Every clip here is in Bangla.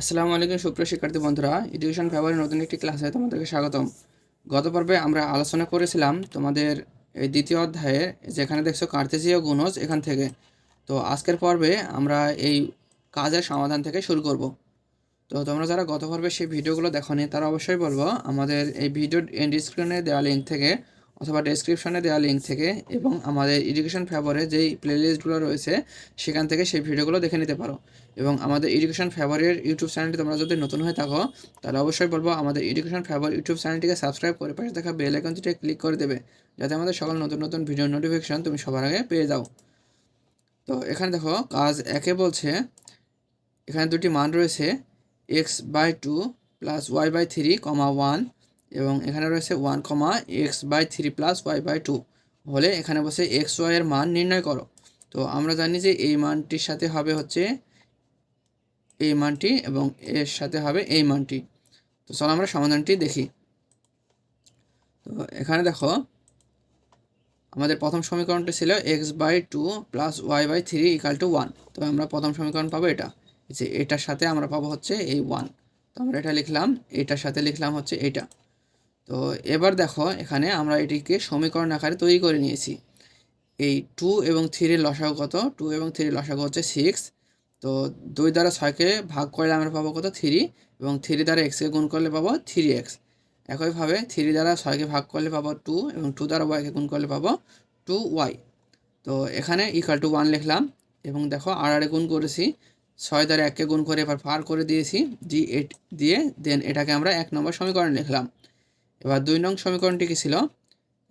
আসসালামু আলাইকুম, সুপ্রিয় শিক্ষার্থী বন্ধুরা। এডুকেশন ফেভারের নতুন একটি ক্লাসে তোমাদেরকে স্বাগতম। গত পর্বে আমরা আলোচনা করেছিলাম তোমাদের এই দ্বিতীয় অধ্যায়ে, যেখানে দেখছ কার্তেজীয় গুণজ এখান থেকে। তো আজকের পর্বে আমরা এই কাজের সমাধান থেকে শুরু করব। তো তোমরা যারা গত পর্বে সেই ভিডিওগুলো দেখোনি, তারা অবশ্যই বলব আমাদের এই ভিডিও এন্ড স্ক্রিনে দেওয়া লিঙ্ক থেকে অথবা ডেসক্রিপশনে দেওয়া লিঙ্ক থেকে এবং আমাদের এডুকেশন ফেভারে যেই প্লেলিস্টগুলো রয়েছে, সেখান থেকে সেই ভিডিওগুলো দেখে নিতে পারো। এবং আমাদের এডুকেশন ফেভারের ইউটিউব চ্যানেলটি তোমরা যদি নতুন হয়ে থাকো, তাহলে অবশ্যই বলব আমাদের এডুকেশন ফেভার ইউটিউব চ্যানেলটিকে সাবস্ক্রাইব করে পাশে থাকা বেল আইকনটিতে ক্লিক করে দেবে। যাতে আমাদের সকল নতুন নতুন ভিডিও নোটিফিকেশন তুমি সবার আগে পেয়ে যাও। তো এখানে দেখো, কাজ একে বলছে, এখানে দুটি মান রয়েছে x by two plus y by three comma one এবং এখানে রয়েছে one comma x by three plus y by two হলে এখানে বসে এক্স ওয়াই এর মান নির্ণয় করো। তো আমরা জানি যে এই মানটির সাথে হবে হচ্ছে এই মানটি এবং এর সাথে হবে এই মানটি। তো চলো আমরা সমাধানটি দেখি। তো এখানে দেখো, আমাদের প্রথম সমীকরণটি ছিল x by two plus y by three equal to one তো আমরা প্রথম সমীকরণ পাবো এটা। যে এটার সাথে আমরা পাবো হচ্ছে এই ওয়ান তো আমরা এটা লিখলাম, এটার সাথে লিখলাম হচ্ছে এটা। তো এবার দেখো, এখানে আমরা এটিকে সমীকরণ আকারে তৈরি করে নিয়েছি। এই টু এবং থ্রির লসাগু কত? টু এবং থ্রির লসাগু হচ্ছে সিক্স তো দুই দ্বারা ছয়কে ভাগ করলে আমরা পাবো কত? থ্রি এবং থ্রি দ্বারা এক্সকে গুণ করলে পাবো থ্রি এক্স একইভাবে থ্রি দ্বারা ছয়কে ভাগ করলে পাবো টু এবং টু দ্বারা ওয়াইকে গুণ করলে পাবো টু ওয়াই তো এখানে ইকাল টু ওয়ান লিখলাম। এবং দেখো আর আরে গুণ করেছি। ছয় দ্বারা এককে গুণ করে এবার পার করে দিয়েছি। জি এট দিয়ে দেন এটাকে আমরা এক নম্বর সমীকরণ লিখলাম। এবার দুই নং সমীকরণটি কী ছিল?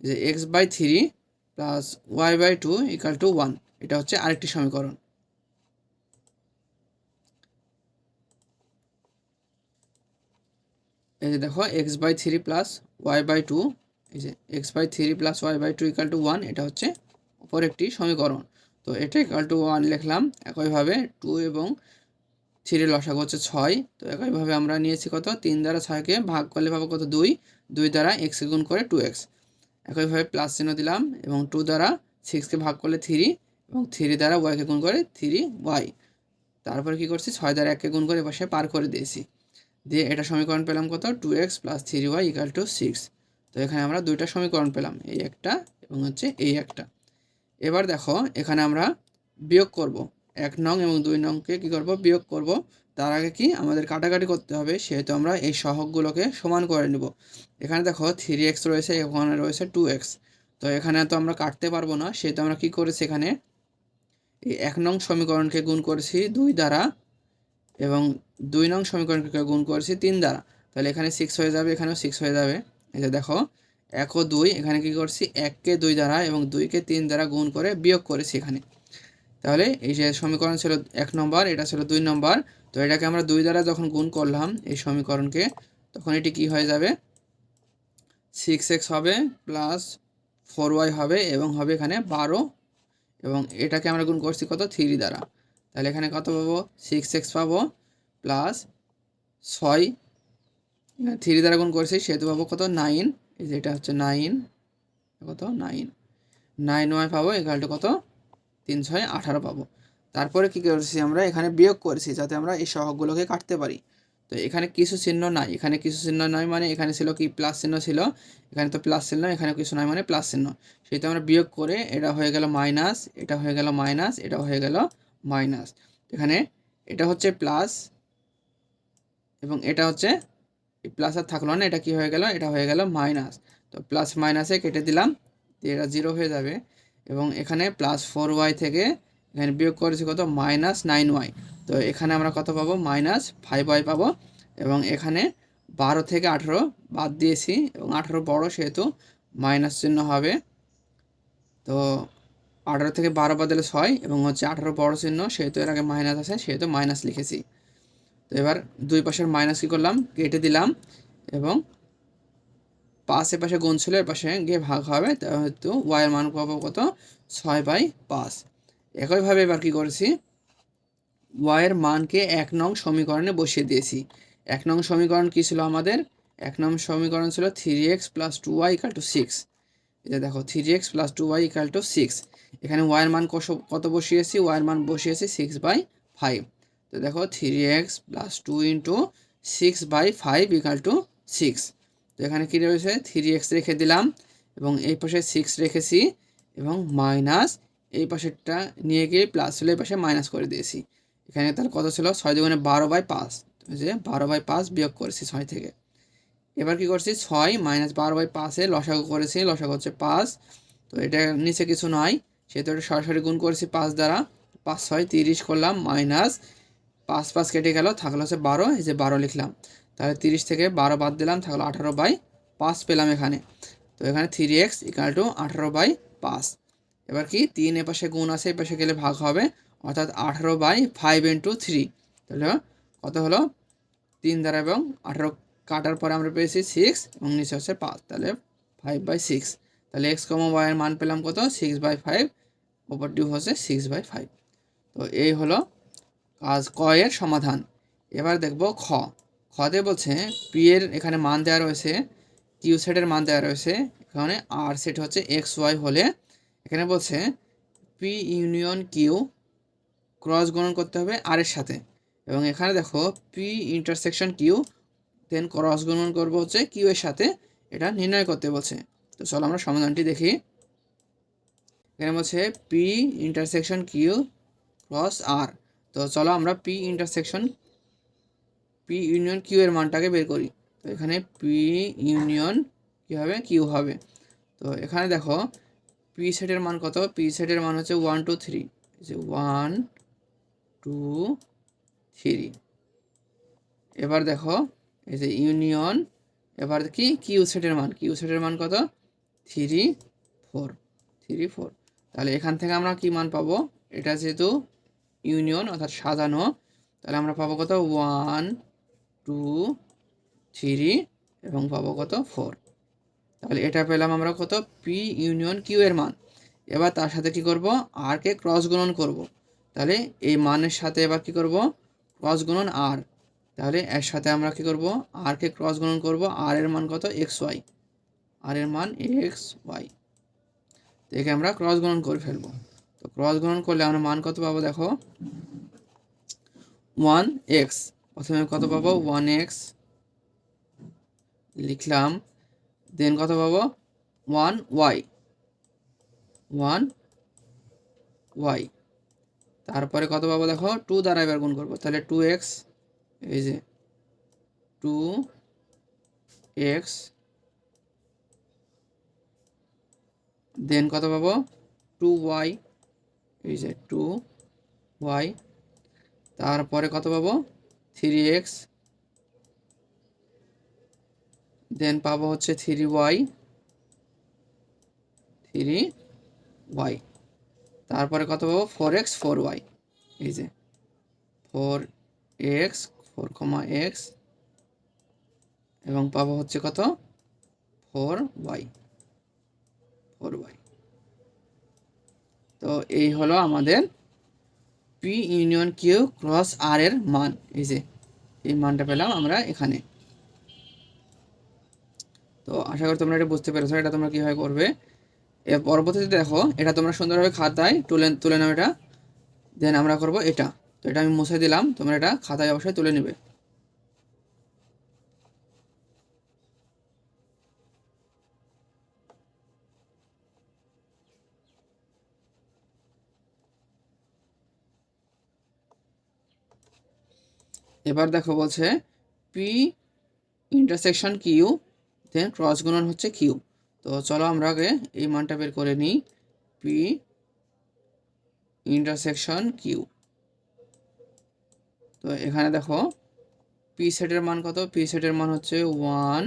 যে x by three plus y by two equal to one এটা হচ্ছে আরেকটি সমীকরণ। এই যে দেখো x by three plus y by two এই যে x by three plus y by two equal to one এটা হচ্ছে অপর একটি সমীকরণ। তো এটা ইকাল টু ওয়ান লিখলাম, একইভাবে টু এবং থ্রি লসাগু হচ্ছে ছয়, তো একইভাবে আমরা নিয়েছি কত? তিন দ্বারা ছয়কে ভাগ করলে পাবো কত? দুই। দুই দ্বারা এক্সকে গুণ করে টু এক্স একইভাবে প্লাস চিহ্ন দিলাম এবং টু দ্বারা সিক্সকে ভাগ করলে থ্রি এবং থ্রি দ্বারা ওয়াইকে গুণ করে থ্রি ওয়াই তারপরে কী করছি? ছয় দ্বারা এককে গুণ করে পাশে পার করে দিয়েছি। দিয়ে এটা সমীকরণ পেলাম কত? Two x plus three y equal to six তো এখানে আমরা দুইটা সমীকরণ পেলাম, এই একটা এবং হচ্ছে এই একটা। এবার দেখো, এখানে আমরা বিয়োগ করব। এক নং এবং দুই নংকে কী করব? বিয়োগ করব। তার আগে কি আমাদের কাটাকাটি করতে হবে, সেহেতু আমরা এই সহগগুলোকে সমান করে নেব। এখানে দেখো থ্রি এক্স রয়েছে, এখানে রয়েছে টু এক্স তো এখানে তো আমরা কাটতে পারব না, সেহেতু আমরা কি করেছি এখানে? এই এক নং সমীকরণকে গুণ করেছি দুই দ্বারা এবং দুই নং সমীকরণকে গুণ করেছি তিন দ্বারা। তাহলে এখানে সিক্স হয়ে যাবে, এখানেও সিক্স হয়ে যাবে। এই যে দেখো, এক ও দুই, এখানে কি করছি? এককে দুই দ্বারা এবং দুইকে তিন দ্বারা গুণ করে বিয়োগ করেছি এখানে। তাহলে এই যে সমীকরণ ছিল এক নম্বর, এটা ছিল দুই নম্বর। তো এটাকে আমরা দুই দ্বারা যখন গুণ করলাম এই সমীকরণকে, তখন এটি কি হয়ে যাবে? সিক্স এক্স হবে প্লাস ফোর ওয়াই হবে এবং হবে এখানে বারো। এবং এটাকে আমরা গুণ করছি কত? থ্রি দ্বারা। তাহলে এখানে কত পাবো? সিক্স এক্স পাবো প্লাস ছয়। থ্রি দ্বারা গুণ করছি, সেহেতু পাবো কত? নাইন এই যে এটা হচ্ছে নাইন কত? নাইন নাইন ওয়াই পাবো এগারোটা কত? তিন আঠারো পাবো। তারপরে কী করেছি আমরা? এখানে বিয়োগ করেছি যাতে আমরা এই সহগগুলোকে কাটতে পারি। তো এখানে কিছু চিহ্ন নাই। এখানে কিছু চিহ্ন নয় মানে এখানে ছিল কি? প্লাস চিহ্ন ছিল। এখানে তো প্লাস চিহ্ন এখানে কিছু নয় মানে প্লাস চিহ্ন। সেটা আমরা বিয়োগ করে এটা হয়ে গেল মাইনাস, এটা হয়ে গেল মাইনাস, এটা হয়ে গেল মাইনাস। এখানে এটা হচ্ছে প্লাস এবং এটা হচ্ছে প্লাস আর থাকল না, এটা কি হয়ে গেল? এটা হয়ে গেল মাইনাস। তো প্লাস মাইনাসে কেটে দিলাম এটা জিরো হয়ে যাবে। এবং এখানে প্লাস ফোর ওয়াই থেকে এখানে বিয়োগ করেছি কত? মাইনাস নাইন ওয়াই তো এখানে আমরা কত পাবো? মাইনাস ফাইভ ওয়াই পাবো এবং এখানে বারো থেকে আঠেরো বাদ দিয়েছি এবং আঠেরো বড়ো সেহেতু মাইনাস চিহ্ন হবে। তো আঠেরো থেকে বারো বাদলে ছয় এবং হচ্ছে আঠারো বড় চিহ্ন সেহেতু এর আগে মাইনাস আছে, সেহেতু মাইনাস লিখেছি। তো এবার দুই পাশের মাইনাস কী করলাম? কেটে দিলাম এবং পাশে পাশে এর পাশে গিয়ে ভাগ হবে হয়তো ওয়াইয়ের মান পাবো কত? ছয় বাই পাঁচ। একইভাবে এবার কী করেছি? ওয়াইয়ের মানকে এক নং সমীকরণে বসিয়ে দিয়েছি। এক নং সমীকরণ কী ছিল আমাদের? এক নং সমীকরণ ছিল three x plus two y equal to six এটা দেখো three x plus two y equal to six এখানে ওয়াইয়ের মান কত বসিয়েছি? ওয়াইয়ের মান বসিয়েছি সিক্স বাই ফাইভ তো দেখো three x plus two into six by five equal to six তো এখানে কী রয়েছে থ্রি এক্স রেখে দিলাম এবং এই পাশে সিক্স রেখেছি এবং মাইনাস এই পাশেরটা নিয়ে গিয়ে প্লাস হলে এই পাশে মাইনাস করে দিয়েছি। এখানে তাহলে কত ছিল? ছয় দুগুণে বারো বাই পাঁচ। যে বারো বাই পাঁচ বিয়োগ করেছি ছয় থেকে। এবার কি করছি? ছয় মাইনাস বারো বাই পাঁচে লসাগু করেছি। লসাগু হচ্ছে পাঁচ। তো এটা নিচে কিছু নয়। সেহেতু এটা সরাসরি গুণ করেছি পাঁচ দ্বারা। পাঁচ, ছয়, তিরিশ করলাম মাইনাস পাঁচ পাঁচ কেটে গেল। থাকল হচ্ছে বারো। এই যে বারো লিখলাম। তাহলে তিরিশ থেকে বারো বাদ দিলাম থাকল আঠারো বাই পাঁচ পেলাম এখানে। তো এখানে থ্রি এক্স ইকাল টু আঠারো বাই পাঁচ। এবার কি, তিন এপাশে গুণ আছে, এপাশে গেলে ভাগ হবে, অর্থাৎ আঠারো বাই ফাইভ ইন্টু থ্রি তাহলে কত হলো? তিন দ্বারা এবং আঠারো কাটার পরে আমরা পেয়েছি সিক্স এবং নিচে হচ্ছে পাঁচ। তাহলে ফাইভ বাই সিক্স তাহলে এক্স কমা ওয়াইয়ের মান পেলাম কত? সিক্স বাই ফাইভ ওপরটি হচ্ছে সিক্স বাই ফাইভ তো এই হলো কাজ ক এর সমাধান। এবার দেখব খ। খতে বলছে পি এর এখানে মান দেওয়া রয়েছে কিউ সেটের মান দেওয়া রয়েছে, এখানে আর সেট হচ্ছে এক্স ওয়াই হলে এখানে বলছে পি ইউনিয়ন কিউ ক্রস গণন করতে হবে আর এর সাথে। এবং এখানে দেখো P intersection Q then cross গণন করব হচ্ছে কিউ এর সাথে, এটা নির্ণয় করতে বলছে। তো চলো আমরা সমাধানটি দেখি। এখানে বলছে পি ইন্টারসেকশন কিউ ক্রস আর তো চলো আমরা P intersection P union Q এর মানটাকে বের করি। তো এখানে পি ইউনিয়ন কী হবে কিউ হবে। তো এখানে দেখো পি সেটের মান কত? পি সেটের মান হচ্ছে ওয়ান টু থ্রি যে ওয়ান টু থ্রি এবার দেখো, এই যে ইউনিয়ন এবার কি? কিউ সেটের মান। কিউ সেটের মান কত? থ্রি ফোর থ্রি ফোর তাহলে এখান থেকে আমরা কি মান পাবো? এটা যেহেতু ইউনিয়ন অর্থাৎ সাজানো। তাহলে আমরা পাবো কত? ওয়ান টু, থ্রি এবং পাবো কত? ফোর। তাহলে এটা পেলাম আমরা কত? পি ইউনিয়ন কিউ এর মান। এবার তার সাথে কি করব? আর কে ক্রস গুণন করব। তাহলে এই মানের সাথে এবার কি করব? ক্রস গুণন আর। তাহলে এর সাথে আমরা কি করব? আর কে ক্রস গুণন করব? আর এর মান কত? X Y. আর এর মান এক্স ওয়াই। একে আমরা ক্রস গুণন করে ফেলব। তো ক্রস গুণন করলে আমরা মান কত পাবো দেখো? One x. প্রথমে কত পাবো? ওয়ান এক্স লিখলাম। দেন কত পাবো? ওয়ান ওয়াই ওয়ান ওয়াই তারপরে কত পাবো দেখো? টু দ্বারা এবার গুণ করব। তাহলে টু এক্স এই যে টু এক্স দেন কত পাবো? টু ওয়াই এই যে টু ওয়াই তারপরে কত পাবো? থ্রি এক্স দেন পাবো হচ্ছে থ্রি ওয়াই থ্রি ওয়াই। তারপরে কত পাবো? Four x, four y. এই যে, four x, four comma x, এবং পাবো হচ্ছে কত? Four y four y. তো এই হলো আমাদের পি ইউনিয়ন কিউ ক্রস আর এর মান, এই যে, এই মানটা পেলাম আমরা এখানে। তো আশা করি তোমরা এটা বুঝতে পেরেছ, এটা তোমরা কীভাবে করবে। এর পরবর্তীতে দেখো, এটা তোমরা সুন্দরভাবে খাতায় তুলে তুলে নাও এটা। দেন আমরা করব এটা। তো এটা আমি মুছে দিলাম, তোমরা এটা খাতায় অবশ্যই তুলে নেবে। এবার দেখো বলছে P intersection Q then cross গুণন হচ্ছে কিউ তো চলো আমরা আগে এই মানটা বের করে নিই। পি ইন্টারসেকশন কিউ তো এখানে দেখো পি সেটের মান কত? পি সেটের মান হচ্ছে ওয়ান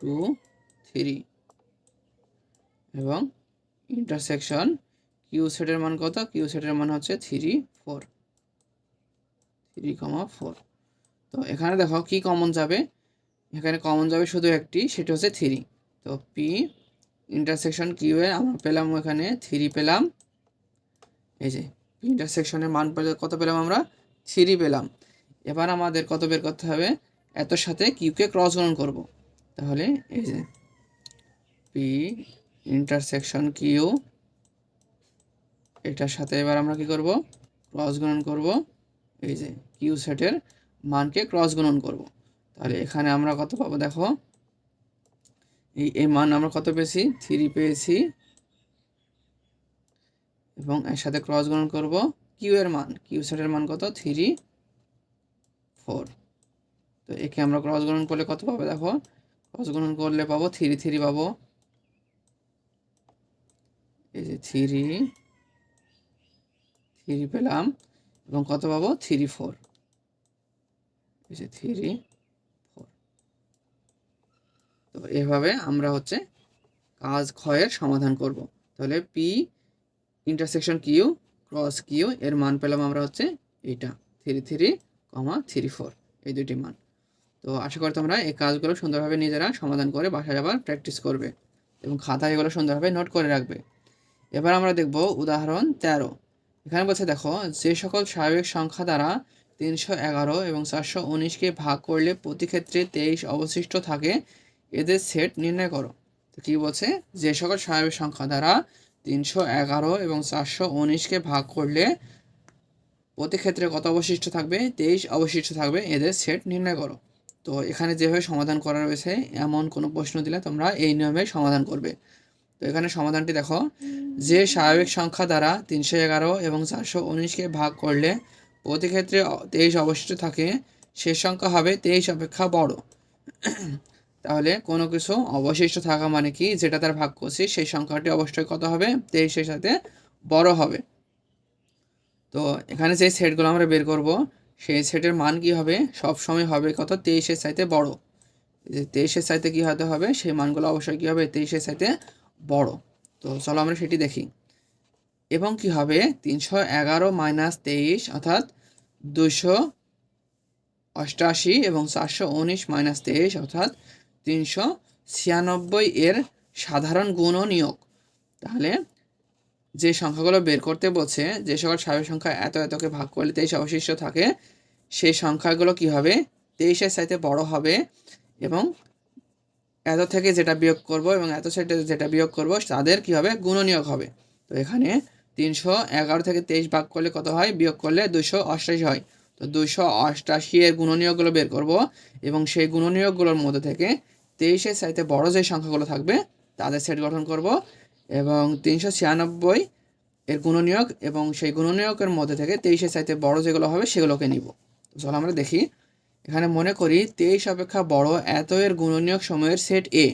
টু থ্রি এবং ইন্টারসেকশন কিউ সেটের মান কত? কিউ সেটের মান হচ্ছে three four three comma four তো এখানে দেখো কি কমন যাবে? এখানে কমন যাবে শুধু একটি, সেটা হচ্ছে থ্রি তো পি ইন্টারসেকশন কিউ এ আমরা পেলাম এখানে থ্রি পেলাম। এই যে পি ইন্টারসেকশনের মান কত পেলাম আমরা? থ্রি পেলাম। এবার আমাদের কত বের করতে হবে? এতর সাথে কিউকে ক্রস গুণন করব। তাহলে এই যে পি ইন্টারসেকশন কিউ এটার সাথে এবার আমরা কি করব? ক্রস গুণন করব। এই যে কিউ সেটের মানকে ক্রস গুণন করব। তাহলে এখানে আমরা কত পাবো দেখো? এই এই মান আমরা কত পেয়েছি? থ্রি পেয়েছি। এবং এর সাথে ক্রস গুণন করব। কিউ এর মান, কিউ সেটের মান কত? থ্রি ফোর তো একে আমরা ক্রস গুণন করলে কত পাবো দেখো? ক্রস গুণন করলে পাবো থ্রি থ্রি পাবো। এই যে থ্রি থ্রি পেলাম। এবং কত পাবো? থ্রি ফোর যে থ্রি ফোর তো এভাবে আমরা হচ্ছে কাজ ক্ষয়ের সমাধান করব। তাহলে P intersection Q cross Q এর মান পেলাম আমরা হচ্ছে এইটা থ্রি থ্রি এই দুইটি মান। তো আশা করি তোমরা এই কাজগুলো সুন্দরভাবে নিজেরা সমাধান করে বাসায় যাবার প্র্যাকটিস করবে এবং খাতায় এগুলো সুন্দরভাবে নোট করে রাখবে। এবার আমরা দেখব উদাহরণ তেরো। এখানে বলছে, দেখো, যে সকল স্বাভাবিক সংখ্যা দ্বারা তিনশো এগারো এবং চারশো উনিশকে ভাগ করলে প্রতি ক্ষেত্রে তেইশ অবশিষ্ট থাকে। এদের সেট নির্ণয় করো। তো কী বলছে? যে সকল স্বাভাবিক সংখ্যা দ্বারা তিনশো এগারো এবং চারশো উনিশকে ভাগ করলে প্রতি ক্ষেত্রে কত অবশিষ্ট থাকবে? তেইশ অবশিষ্ট থাকবে। এদের সেট নির্ণয় করো। তো এখানে যেভাবে সমাধান করা রয়েছে, এমন কোনো প্রশ্ন দিলে তোমরা এই নিয়মে সমাধান করবে। তো এখানে সমাধানটি দেখো। যে স্বাভাবিক সংখ্যা দ্বারা তিনশো এগারো এবং চারশো উনিশকে ভাগ করলে প্রতি ক্ষেত্রে তেইশ অবশিষ্ট থাকে, শেষ সংখ্যা হবে তেইশ অপেক্ষা বড়। তাহলে কোনো কিছু অবশিষ্ট থাকা মানে কি? যেটা তার ভাগ করছি, সেই সংখ্যাটি অবশ্যই কত হবে? তেইশের সাথে বড় হবে। তো এখানে যে সেটগুলো আমরা বের করব, সেই সেটের মান কি হবে? সব সময় হবে কত? তেইশের চাইতে বড়। যে তেইশের চাইতে কী হতে হবে? সেই মানগুলো অবশ্যই কী হবে? তেইশের চাইতে বড়। তো চলো আমরা সেটি দেখি। এবং কি হবে? তিনশো এগারো মাইনাস তেইশ, অর্থাৎ দুশো অষ্টাশি এবং চারশো উনিশ মাইনাস তেইশ, অর্থাৎ তিনশো ছিয়ানব্বই এর সাধারণ গুণ নিয়োগ। তাহলে যে সংখ্যাগুলো বের করতে বলছে, যে সকল স্বাভাবিক সংখ্যা এত এতকে ভাগ করলে তেইশ অবশিষ্ট থাকে, সেই সংখ্যাগুলো কি হবে? তেইশের সাইতে বড় হবে এবং এত থেকে যেটা বিয়োগ করব এবং এত সাইডে যেটা বিয়োগ করব, তাদের কি হবে? গুণনীয়ক হবে। তো এখানে তিনশো এগারো থেকে তেইশ ভাগ করলে কত হয়? বিয়োগ করলে দুশো অষ্টাশি হয়। তো দুশো অষ্টাশি এর গুণনীয়কগুলো বের করব এবং সেই গুণনীয়কগুলোর মধ্যে থেকে তেইশের চাইতে বড় যে সংখ্যাগুলো থাকবে, তাদের সেট গঠন করব এবং তিনশো ছিয়ানব্বই এর গুণনীয়ক এবং সেই গুণনীয়কের মধ্যে থেকে তেইশের চাইতে বড় যেগুলো হবে সেগুলোকে নিব। চলো আমরা দেখি। এখানে মনে করি তেইশ অপেক্ষা বড় এত এর গুণনীয়ক সময়ের সেট এ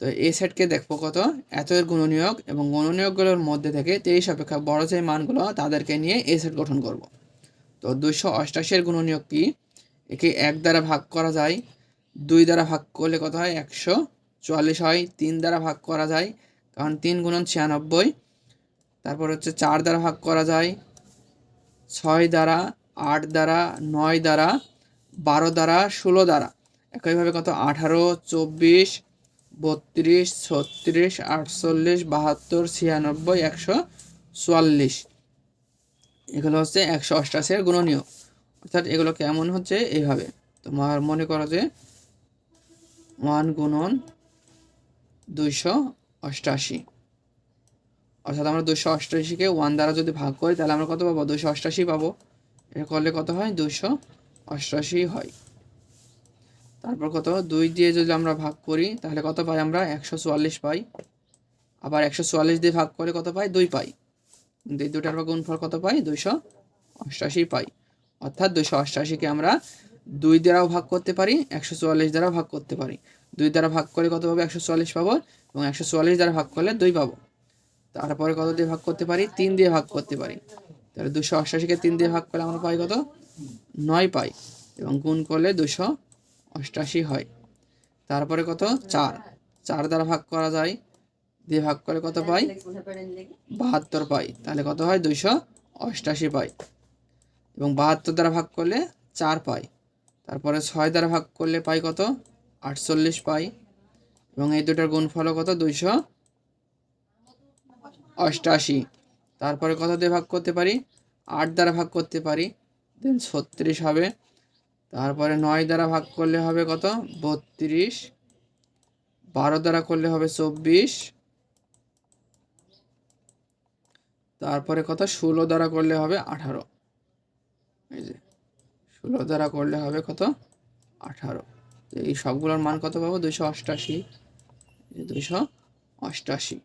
তো এই সেটকে দেখব কত? এত এর গুণনীয়ক এবং গুণনীয়কগুলোর মধ্যে থেকে তেইশ অপেক্ষা বড় যে মানগুলো তাদেরকে নিয়ে এই সেট গঠন করব। তো দুইশো অষ্টাশির গুণনীয়ক কি? একে এক দ্বারা ভাগ করা যায়, দুই দ্বারা ভাগ করলে কত হয়? একশো চুয়াল্লিশ হয়, তিন দ্বারা ভাগ করা যায়, কারণ তিন গুণন ছিয়ানব্বই। তারপর হচ্ছে চার দ্বারা ভাগ করা যায়, ছয় দ্বারা, আট দ্বারা, নয় দ্বারা, বারো দ্বারা, ষোলো দ্বারা। একইভাবে কত? আঠারো, চব্বিশ বত্রিশ, ছত্রিশ, আটচল্লিশ, বাহাত্তর, ছিয়ানব্বই, একশো চুয়াল্লিশ। এগুলো হচ্ছে একশো অষ্টাশির গুণনীয় অর্থাৎ এগুলো কেমন হচ্ছে? এইভাবে। তোমার মনে করো যে ওয়ান গুণন দুইশো অষ্টাশি। অর্থাৎ আমরা দুশো অষ্টাশিকে ওয়ান দ্বারা যদি ভাগ করি, তাহলে আমরা কত পাবো? দুশো অষ্টাশি পাবো। এটা করলে কত হয়? দুশো অষ্টাশি হয়। তারপর কত? দুই দিয়ে যদি আমরা ভাগ করি, তাহলে কত পাই আমরা? একশো চুয়াল্লিশ পাই। আবার একশো চুয়াল্লিশ দিয়ে ভাগ করে কত পাই? দুই পাই। দুই দুটার বা গুণফল কত পাই? দুইশো অষ্টাশি পাই। অর্থাৎ দুইশো অষ্টাশিকে আমরা দুই দ্বারাও ভাগ করতে পারি, একশো চুয়াল্লিশ দ্বারাও ভাগ করতে পারি। দুই দ্বারা ভাগ করে কত পাবো? একশো চুয়াল্লিশ পাবো এবং একশো চুয়াল্লিশ দ্বারা ভাগ করলে দুই পাবো। তারপরে কত দিয়ে ভাগ করতে পারি? তিন দিয়ে ভাগ করতে পারি। তাহলে দুশো অষ্টাশিকে তিন দিয়ে ভাগ করলে আমরা পাই কত? নয় পাই এবং গুণ করলে দুশো অষ্টাশি হয়। তারপরে কত? চার। চার দ্বারা ভাগ করা যায়। দিয়ে ভাগ করে কত পাই? বাহাত্তর পাই। তাহলে কত হয়? দুইশো অষ্টাশি পাই। এবং বাহাত্তর দ্বারা ভাগ করলে চার পাই। তারপরে ছয় দ্বারা ভাগ করলে পাই কত? আটচল্লিশ পাই। এবং এই দুটার গুণফল কত? দুইশো অষ্টাশি। তারপরে কত দিয়ে ভাগ করতে পারি? আট দ্বারা ভাগ করতে পারি। দেন ছত্রিশ হবে। তারপরে নয় দ্বারা ভাগ করলে হবে কত? বত্রিশ। বারো দ্বারা করলে হবে চব্বিশ। তারপরে কত? ষোলো দ্বারা করলে হবে আঠারো। এই যে, ষোলো দ্বারা করলে হবে কত? আঠারো। এই সবগুলোর মান কত পাবো? দুইশো অষ্টাশি। দুইশো অষ্টাশি।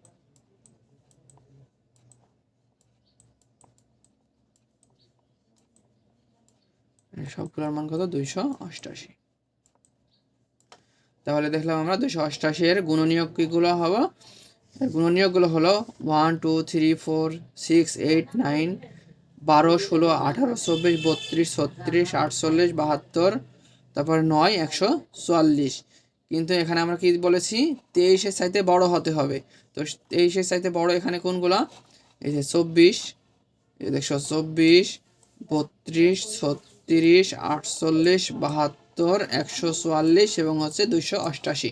সবগুলোর মান কত? দুইশো অষ্টাশি। তাহলে দেখলাম আমরা দুইশো অষ্টাশি এর গুণনীয়ক কীগুলো হব। গুণনীয়কগুলো হলো one two three four six eight nine বারো, ষোলো, আঠারো, চব্বিশ, বত্রিশ, ছত্রিশ, আটচল্লিশ, বাহাত্তর, তারপর নয়, একশো চুয়াল্লিশ। কিন্তু এখানে আমরা কি বলেছি? তেইশের চাইতে বড় হতে হবে। তো তেইশের চাইতে বড় এখানে কোনগুলো? এই যে চব্বিশ দেখছ, চব্বিশ, বত্রিশ, ছত্রিশ আটচল্লিশ, বাহাত্তর, একশো চুয়াল্লিশ এবং হচ্ছে দুইশো অষ্টাশি।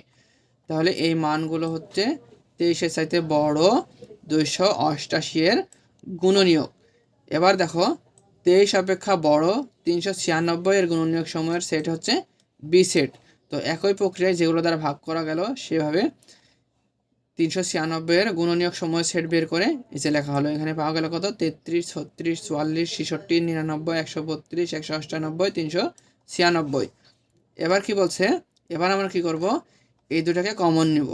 তাহলে এই মানগুলো হচ্ছে তেইশের চাইতে বড়, দুইশো অষ্টাশি এর গুণনীয়ক। এবার দেখো, তেইশ অপেক্ষা বড়, তিনশো ছিয়ানব্বই এর গুণনীয়ক সময়ের সেট হচ্ছে বি সেট তো একই প্রক্রিয়ায় যেগুলো দ্বারা ভাগ করা গেল, সেভাবে তিনশো ছিয়ানব্বই এর গুণনীয়ক সময় সেট বের করে নিচে লেখা হলো, এখানে পাওয়া গেল কত? তেত্রিশ, ছত্রিশ, চুয়াল্লিশ, ছেষট্টি, নিরানব্বই, একশো বত্রিশ, একশো অষ্টানব্বই তিনশো ছিয়ানব্বই। এবার কি বলছে? এবার আমরা কি করব? এই দুটাকে কমন নিব।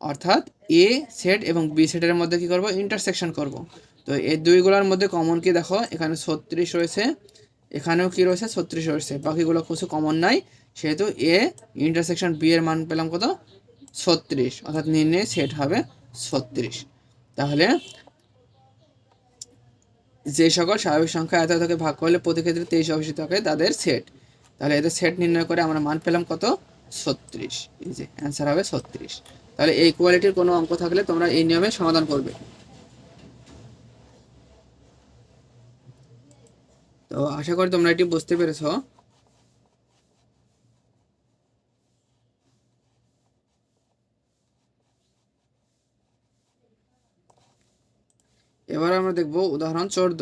অর্থাৎ এ সেট এবং বি সেটের মধ্যে কি করব? ইন্টারসেকশন করব। তো এই দুইগুলোর মধ্যে কমন কি দেখো? এখানে ছত্রিশ রয়েছে, এখানেও কি রয়েছে? ছত্রিশ রয়েছে। বাকিগুলো কিছু কমন নাই। সেহেতু এ ইন্টারসেকশন বি এর মান পেলাম কত? ছত্রিশ, অর্থাৎ নির্ণয় সেট হবে ছত্রিশ। তাহলে যে সকল স্বাভাবিক সংখ্যা এত থেকে ভাগ করলে প্রতি ক্ষেত্রে তেইশ অবস্থিত থাকে তাদের সেট তাহলে এদের সেট নির্ণয় করে আমরা মান পেলাম কত? ছত্রিশ। এই যে অ্যান্সার হবে ছত্রিশ। তাহলে এই কোয়ালিটির কোনো অঙ্ক থাকলে তোমরা এই নিয়মে সমাধান করবে। তো আশা করি তোমরা এটি বুঝতে পেরেছ। এবার আমরা দেখব উদাহরণ চোদ্দ।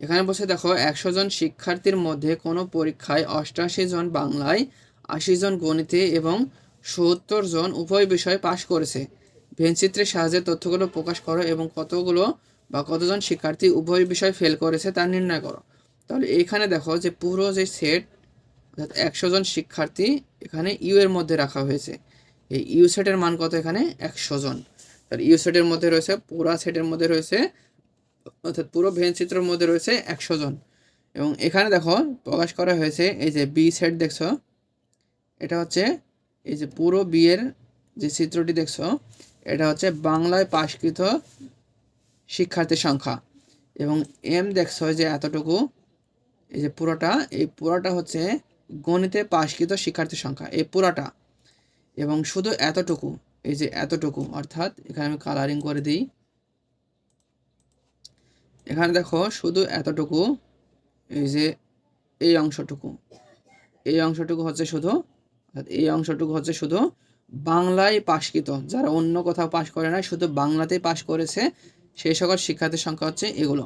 এখানে বসে দেখো, একশো জন শিক্ষার্থীর মধ্যে কোনো পরীক্ষায় অষ্টাশি জন বাংলায়, আশি জন গণিতে এবং সত্তর জন উভয় বিষয়ে পাশ করেছে। ভেনচিত্রের সাহায্যে তথ্যগুলো প্রকাশ করো এবং কতগুলো বা কতজন শিক্ষার্থী উভয় বিষয় ফেল করেছে তা নির্ণয় করো। তাহলে এখানে দেখো যে পুরো যে সেট অর্থাৎ একশো জন শিক্ষার্থী এখানে ইউ এর মধ্যে রাখা হয়েছে। এই ইউ সেটের মান কত এখানে? একশো জন। তাহলে ইউ সেটের মধ্যে রয়েছে, পুরা সেটের মধ্যে রয়েছে অর্থাৎ পুরো ভেন চিত্রের মধ্যে রয়েছে একশো জন। এবং এখানে দেখো প্রকাশ করা হয়েছে এই যে বি সেট দেখছ, এটা হচ্ছে এই যে পুরো বিয়ের যে চিত্রটি দেখছ, এটা হচ্ছে বাংলায় পাশকৃত শিক্ষার্থীর সংখ্যা। এবং এম দেখছ যে এতটুকু, এই যে পুরোটা, এই পুরোটা হচ্ছে গণিতে পাশকৃত শিক্ষার্থীর সংখ্যা, এই পুরোটা। এবং শুধু এতটুকু, এই যে এতটুকু, অর্থাৎ এখানে আমি কালারিং করে দিই। এখানে দেখো শুধু এতটুকু, এই যে এই অংশটুকু। এই অংশটুকু হচ্ছে শুধু এই অংশটুকু হচ্ছে শুধু বাংলায় পাশকৃত। যারা অন্য কোথাও পাশ করে না শুধু বাংলাতেই পাশ করেছে, সেই সকল শিক্ষার্থীর সংখ্যা হচ্ছে এগুলো।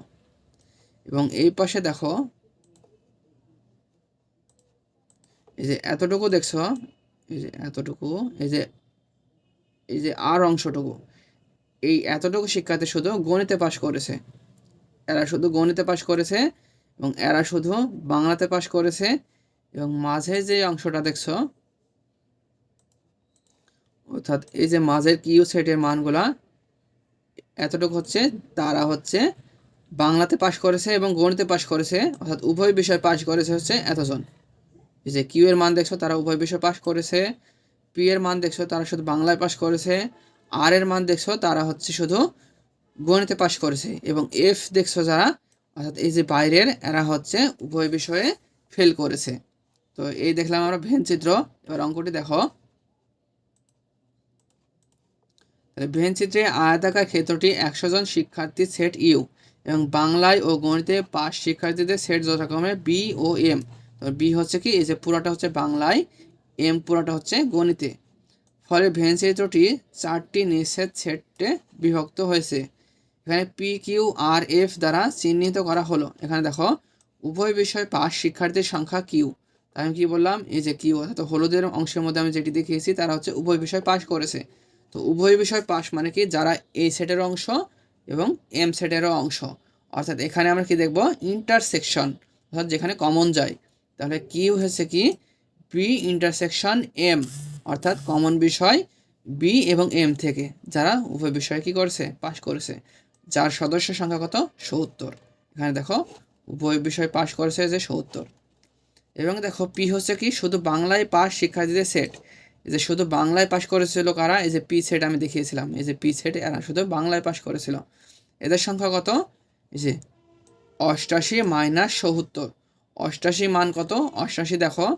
এবং এই পাশে দেখো, এই যে এতটুকু দেখছ, এই যে এতটুকু, এই যে এই যে আর অংশটুকু, এই এতটুকু শিক্ষার্থী শুধু গণিতে পাশ করেছে। এরা শুধু গণিতে পাশ করেছে এবং এরা শুধু বাংলাতে পাশ করেছে এবং মাঝে যে অংশটা দেখছ, অর্থাৎ এই যে মাঝের কিউ সেটের মানগুলা, এতটুকু হচ্ছে, তারা হচ্ছে বাংলাতে পাশ করেছে এবং গণিতে পাশ করেছে, অর্থাৎ উভয় বিষয় পাশ করেছে হচ্ছে এতজন। এই যে কিউ এর মান দেখছ, তারা উভয় বিষয় পাশ করেছে, পি এর মান দেখছ, তারা শুধু বাংলায় পাশ করেছে, আর এর মান দেখছ, তারা হচ্ছে শুধু গণিতে পাশ করেছে এবং এফ দেখছ যারা, অর্থাৎ এই যে বাইরের, এরা হচ্ছে উভয় বিষয়ে ফেল করেছে। তো এই দেখলাম আমরা ভেন চিত্র এবার অঙ্কটি দেখো। ভেন চিত্রে আয়তাকার ক্ষেত্রটি একশো জন শিক্ষার্থী সেট ইউ এবং বাংলায় ও গণিতে পাশ শিক্ষার্থীদের সেট যথাক্রমে বি ও এম তো বি হচ্ছে কি, এই যে পুরাটা হচ্ছে বাংলায় এম পুরাটা হচ্ছে গণিতে। ফলে ভেন চিত্রটি চারটি নিষেধ সেটে বিভক্ত হয়েছে। এখানে পি কিউ আর এফ দ্বারা চিহ্নিত করা হলো। এখানে দেখো, উভয় বিষয় পাস শিক্ষার্থীর সংখ্যা কিউ তাই আমি কী বললাম, এই যে কিউ অর্থাৎ হলুদের অংশের মধ্যে আমি যেটি দেখিয়েছি, তারা হচ্ছে উভয় বিষয় পাস করেছে। তো উভয় বিষয় পাস মানে কি, যারা এই সেটের অংশ এবং এম সেটেরও অংশ। অর্থাৎ এখানে আমরা কি দেখব ইন্টারসেকশন অর্থাৎ যেখানে কমন যায়। তাহলে কিউ হয়েছে কি বি ইন্টারসেকশন এম অর্থাৎ কমন বিষয় বি এবং এম থেকে। যারা উভয় বিষয় কি করছে, পাশ করেছে। যার সদস্য সংখ্যা কত? সত্তর। এখানে দেখো, উভয় বিষয় পাশ করেছে যে সত্তর। এবং দেখো, পি হচ্ছে কি? শুধু বাংলায় পাস শিক্ষার্থীদের সেট এই যে শুধু বাংলায় পাশ করেছিল কারা? এই যে পি সেট আমি দেখিয়েছিলাম। এই যে পি সেট এরা শুধু বাংলায় পাশ করেছিল। এদের সংখ্যা কত? এই যে অষ্টাশি মাইনাস সত্তর। অষ্টাশি মান কত? অষ্টাশি দেখো,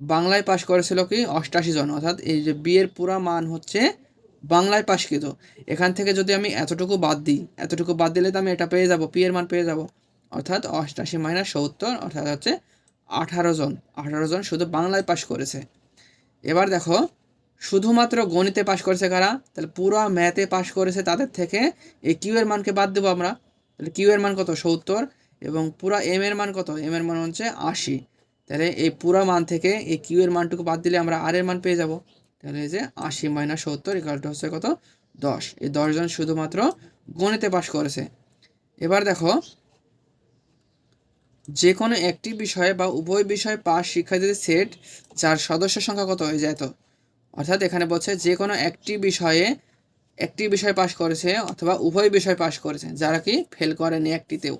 বাংলায় পাশ করেছিল কি? অষ্টাশি জন। অর্থাৎ এই যে বিয়ের পুরা মান হচ্ছে বাংলায় পাশকৃত। এখান থেকে যদি আমি এতটুকু বাদ দিই, এতটুকু বাদ দিলে তো আমি এটা পেয়ে যাব, পি এর মান পেয়ে যাব। অর্থাৎ অষ্টাশি মাইনাস সত্তর, অর্থাৎ হচ্ছে আঠারো জন। আঠারো জন শুধু বাংলায় পাশ করেছে। এবার দেখো, শুধুমাত্র গণিতে পাশ করেছে কারা? তাহলে পুরো ম্যাথে পাশ করেছে তাদের থেকে এই কিউ এর মানকে বাদ দেবো আমরা। তাহলে কিউ এর মান কত? সত্তর। এবং পুরা এম এর মান কত? এম এর মান হচ্ছে আশি। তাহলে এই পুরা মান থেকে এই কিউ এর মানটুকু বাদ দিলে আমরা আর এর মান পেয়ে যাব। তাহলে এই যে আশি মাইনাস সত্তর ইকালটা হচ্ছে কত? দশ। এই দশজন শুধুমাত্র গণিতে পাশ করেছে। এবার দেখো যে কোনো একটি বিষয়ে বা উভয় বিষয়ে পাশ শিক্ষার্থীদের সেট, যার সদস্য সংখ্যা কত? হয়ে যায় তো অর্থাৎ এখানে বলছে যে কোনো একটি বিষয়ে, একটি বিষয় পাশ করেছে অথবা উভয় বিষয় পাশ করেছে, যারা কি ফেল করেনি একটিতেও।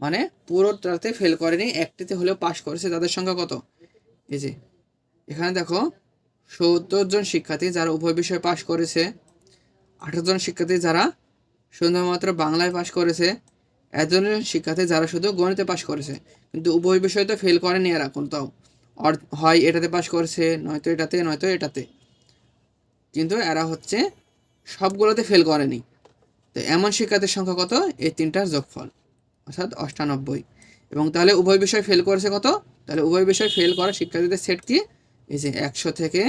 মানে পুরোটাতে ফেল করেনি, একটিতে হলেও পাশ করেছে, তাদের সংখ্যা কত? এই যে, এখানে দেখো সত্তর জন শিক্ষার্থী যারা উভয় বিষয়ে পাশ করেছে, আঠারো জন শিক্ষার্থী যারা শুধুমাত্র বাংলায় পাশ করেছে একজন শিক্ষার্থী যারা শুধু গণিতে পাশ করেছে। কিন্তু উভয় বিষয়ে তো ফেল করেনি এরা অর- হয় এটাতে পাশ করেছে, নয়তো এটাতে নয়তো এটাতে। কিন্তু এরা হচ্ছে সবগুলোতে ফেল করেনি। তো এমন শিক্ষার্থীর সংখ্যা কত? এই তিনটার যোগফল, অর্থাৎ অষ্টানব্বই। এবং তাহলে উভয় বিষয় ফেল করেছে কত? তাহলে উভয় বিষয় ফেল করা শিক্ষার্থীদের সেট কি? এই যে একশো থেকে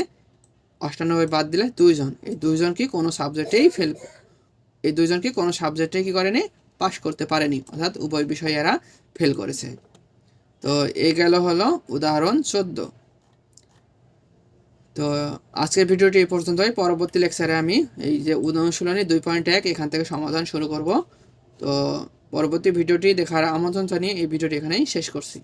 অষ্টানব্বই বাদ দিলে দুইজন। এই দুইজন কি কোনো সাবজেক্টেই ফেল এই দুইজন কি কোনো সাবজেক্টে কি করেনি? পাশ করতে পারেনি। অর্থাৎ উভয় বিষয়ে এরা ফেল করেছে। তো এই গেল হলো উদাহরণ চোদ্দ। তো আজকের ভিডিওটি এই পর্যন্তই। পরবর্তী লেকচারে আমি এই যে উদাহরণশুলনী দুই পয়েন্ট এক, এখান থেকে সমাধান শুরু করব। তো পরবর্তী ভিডিওটি দেখার আমন্ত্রণ জানিয়ে এই ভিডিওটি এখানেই শেষ করছি।